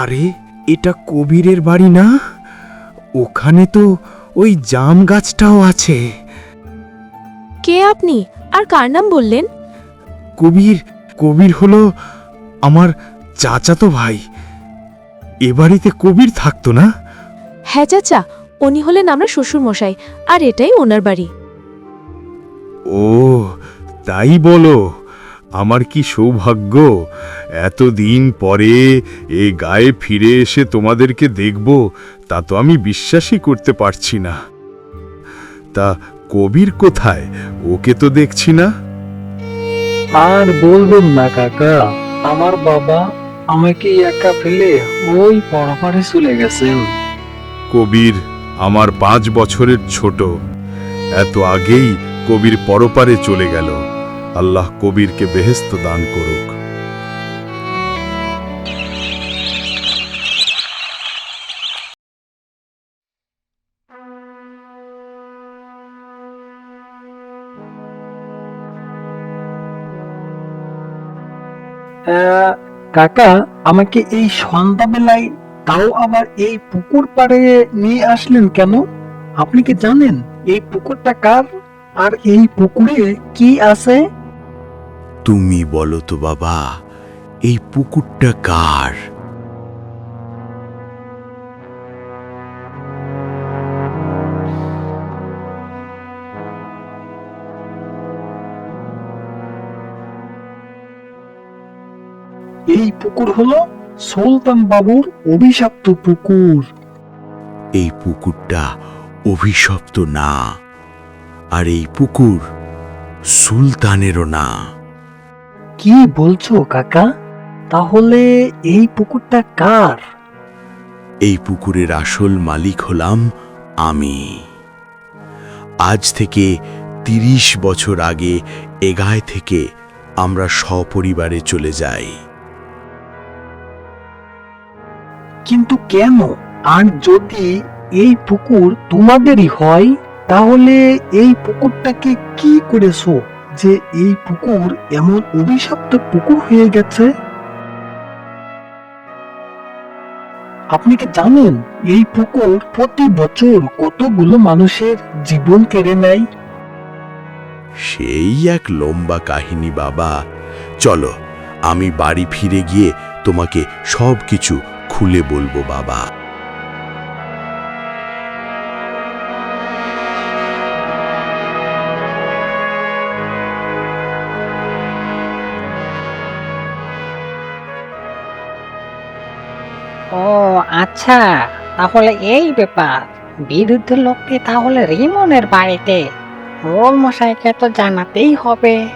আরে এটা কবিরের বাড়ি না? ওখানে তো ওই জাম গাছটাও আছে। কে আপনি? আর কার নাম বললেন? কবির কবির হলো আমার চাচাতো ভাই। এ বাড়িতে কবির থাকতো না? হ্যাঁ চাচা উনি হলেন আমরা শ্বশুর মশাই আর এটাই ওনার বাড়ি। ও তাই বলো। আমার কি সৌভাগ্য? এতদিন পরে এ গায়ে ফিরে এসে তোমাদেরকে দেখব তা তো আমি বিশ্বাসই করতে পারছি না। তা কবির কোথায়? ওকে তো দেখছি না। আর বলবেন না কাকা। আমার বাবা আমাকে একা ফেলে ওই পরপারে চলে গেছেন। কবির আমার পাঁচ বছরের ছোট। এত আগেই কবির পরপারে চলে গেল। আল্লাহ কবিরকে বেহেস্ত দান করুক। কাকা, আমাকে এই সন্ধ্যাবেলায় তাও আবার এই পুকুর পাড়ে নিয়ে আসলেন কেন? আপনি কি জানেন এই পুকুরটা কার? আর এই পুকুরে কি আছে? তুমি বলো তো বাবা এই পুকুরটা কার? এই পুকুর হলো সুলতান বাবুর অভিশপ্ত পুকুর। এই পুকুরটা অভিশপ্ত না আর এই পুকুর সুলতানেরও না। কি বলছো কাকা? তাহলে এই পুকুরটা কার? এই পুকুরের আসল মালিক হলাম আমি। আজ থেকে তিরিশ বছর আগে এগায় থেকে আমরা সপরিবারে চলে যাই। কিন্তু কেন? আর যদি এই পুকুর তোমাদেরই হয় তাহলে এই পুকুরটাকে কি করেছ? যে এই পুকুর এমন অভিশপ্ত পুকুর হয়ে গেছে? আপনি কি জানেন এই পুকুর প্রতি বছর কতগুলো মানুষের জীবন কেড়ে নেয়? সেই এক লম্বা কাহিনী, বাবা। চলো, আমি বাড়ি ফিরে গিয়ে তোমাকে সব কিছু খুলে বলব, বাবা। ও আচ্ছা তাহলে এই ব্যাপার। বিরুদ্ধ লোকটি তাহলে রিমনের বাড়িতে। রোল মশাইকে তো জানাতেই হবে।